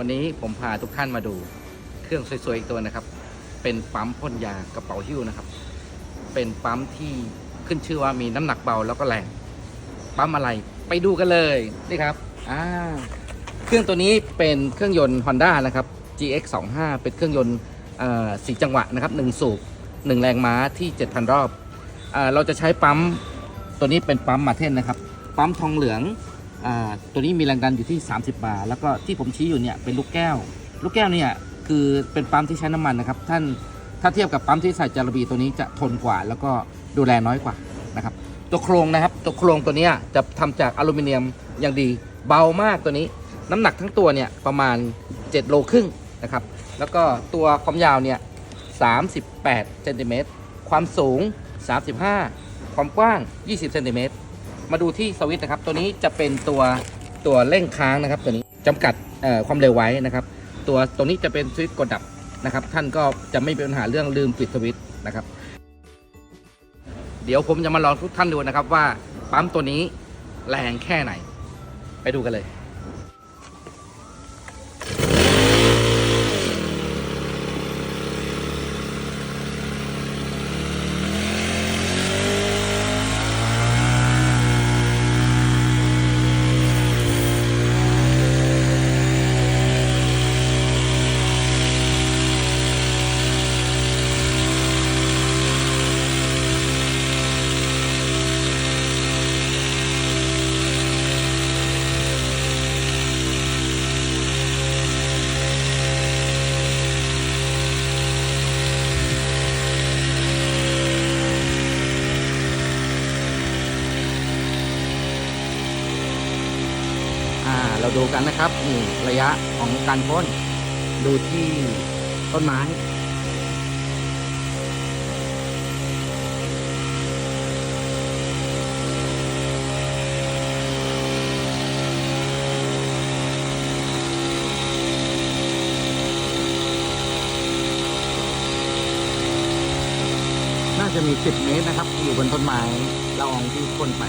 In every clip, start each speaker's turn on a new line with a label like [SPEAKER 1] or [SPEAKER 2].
[SPEAKER 1] วันนี้ผมพาทุกท่านมาดูเครื่องสวยๆอีกตัวนะครับ เป็นปั๊มพ่นยากระเป๋าหิ้วนะครับ เป็นปั๊มที่ขึ้นชื่อว่ามีน้ำหนักเบาแล้วก็แรงปั๊มอะไรไปดูกันเลยนี่ครับอ่าเครื่องตัวนี้เป็นเครื่องยนต์ Honda นะครับ GX 2 5เป็นเครื่องยนต์เอ่อสีจังหวะนะครับ1สูบ1 แรงม้าที่ 7,000 รอบอเราจะใช้ปั๊มตัวนี้เป็นปั๊มมาเทนนะครับ ปั๊มทองเหลือง ตัวนี้มีแรงดันอยู่ที่ 30 บาร์แล้วก็ที่ผมชี้อยู่เนี่ยเป็นลูกแก้ว ลูกแก้วเนี่ยคือเป็นปั๊มที่ใช้น้ำมันนะครับ ท่านถ้าเทียบกับปั๊มที่ใส่จารบีตัวนี้จะทนกว่า แล้วก็ดูแลน้อยกว่านะครับ ตัวโครงนะครับ ตัวโครงตัวนี้จะทำจากอลูมิเนียมอย่างดีเบามากตัวนี้ น้ำหนักทั้งตัวเนี่ยประมาณ 7 โลครึ่งนะครับ แล้วก็ตัวความยาวเนี่ย38เซนติเมตรความสูง 35 ความกว้าง 20เซนติเมตร มาดูที่สวิตช์นะครับ ตัวนี้จะเป็นตัวตัวเร่งค้างนะครับ ตัวนี้จำกัดเอ่อความเร็วไว้นะครับ ตัวตัวนี้จะเป็นสวิตช์กดดับนะครับ ท่านก็จะไม่เป็นปัญหาเรื่องลืมปิดสวิตช์นะครับ เดี๋ยวผมจะมาลองทุกท่านดูนะครับว่าปั๊มตัวนี้แรงแค่ไหน ไปดูกันเลย เราดูกันนะครับนี่ระยะของการพ่นดูที่ต้นไม้น่าจะมี 10 เมตรนะครับ อยู่บนต้นไม้ละอองที่พ่นไป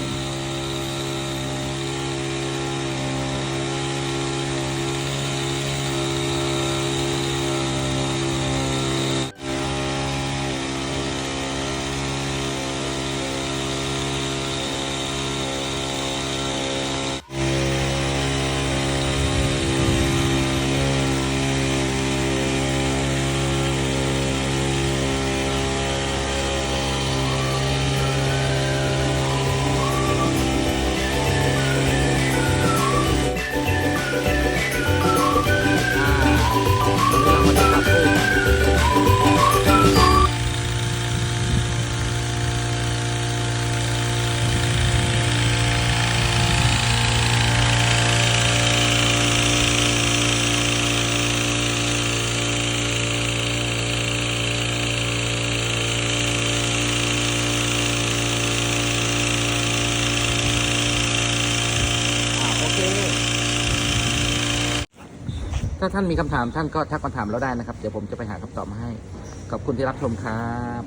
[SPEAKER 1] ถ้าท่านมีคำถามท่านก็ทักมาถามเราได้นะครับ เดี๋ยวผมจะไปหาคำตอบมาให้ ขอบคุณที่รับชมครับ